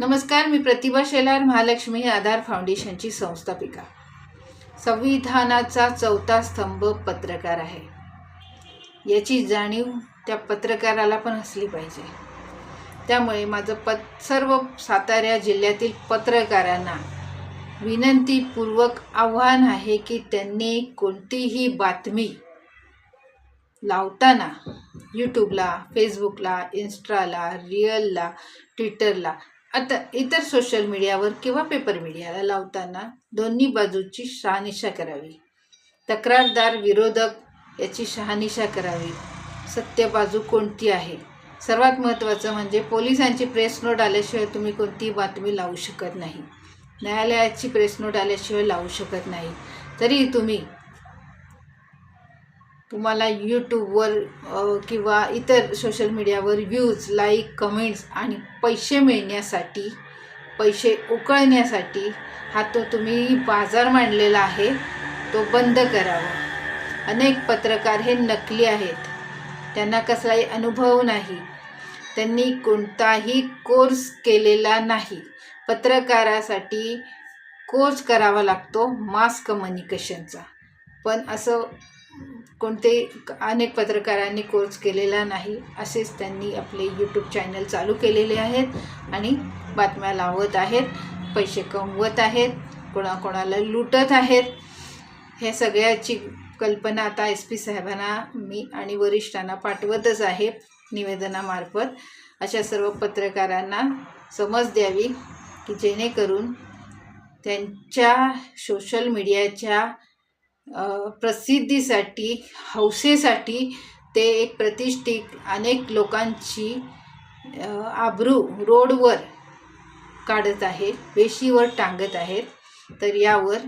नमस्कार मी प्रतिभा शेलार महालक्ष्मी आधार फाउंडेशनची संस्थापिका. संविधानाचा चौथा स्तंभ पत्रकार आहे. याची जाणीव त्या पत्रकाराला पण असली पाहिजे. त्यामुळे माझं पत सर्व सातारा जिल्ह्यातील पत्रकारांना विनंतीपूर्वक आव्हान आहे की त्यांनी कोणतीही बातमी लावताना यूट्यूबला फेसबुकला इन्स्टाला रिअलला ट्विटरला आता इतर सोशल मीडियावर किंवा पेपर मीडियाला लावताना दोन्ही बाजूची शहानिशा करावी. तक्रारदार विरोधक याची शहानिशा करावी. सत्य बाजू कोणती आहे? सर्वात महत्त्वाचं म्हणजे पोलिसांची प्रेस नोट आल्याशिवाय तुम्ही कोणतीही बातमी लावू शकत नाही. न्यायालयाची प्रेस नोट आल्याशिवाय लावू शकत नाही. तरी तुम्ही तुम्हाला यूट्यूबवर किंवा इतर सोशल मीडियावर व्ह्यूज लाईक कमेंट्स आणि पैसे मिळण्यासाठी पैसे उकळण्यासाठी हा तो तुम्ही बाजार मांडलेला आहे तो बंद करावा. अनेक पत्रकार हे नकली आहेत. त्यांना कसलाही अनुभव नाही. त्यांनी कोणताही कोर्स केलेला नाही. पत्रकारासाठी कोर्स करावा लागतो मास कम्युनिकेशनचा पण असं कोणते अनेक पत्रकारांनी कोर्स केलेला नाही असेच त्यांनी आपले यूट्यूब चॅनल चालू केलेले आहेत आणि बातम्या लावत आहेत पैसे कमवत आहेत कोणाकोणाला लुटत आहेत. ह्या सगळ्याची कल्पना आता एस पी साहेबांना मी आणि वरिष्ठांना पाठवतच आहे निवेदनामार्फत. अशा सर्व पत्रकारांना समज द्यावी की जेणेकरून त्यांच्या सोशल मीडियाच्या प्रसिद्धीसाठी हौसेसाठी ते एक प्रतिष्ठित अनेक लोकांची आबरू रोडवर काढत आहेत वेशीवर टांगत आहेत. तर यावर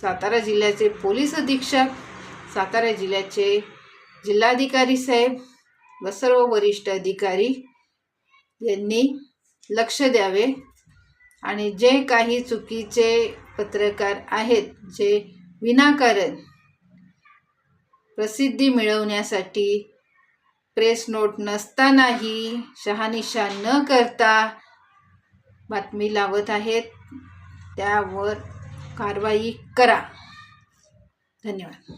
सातारा जिल्ह्याचे पोलीस अधीक्षक सातारा जिल्ह्याचे जिल्हाधिकारी साहेब व सर्व वरिष्ठ अधिकारी यांनी लक्ष द्यावे. आणि जे काही चुकीचे पत्रकार आहेत जे विनाकारण प्रसिद्धी मिळवण्यासाठी प्रेस नोट नसतानाही शहानिशा न करता बातमी लावत आहेत. त्यावर कारवाई करा. धन्यवाद.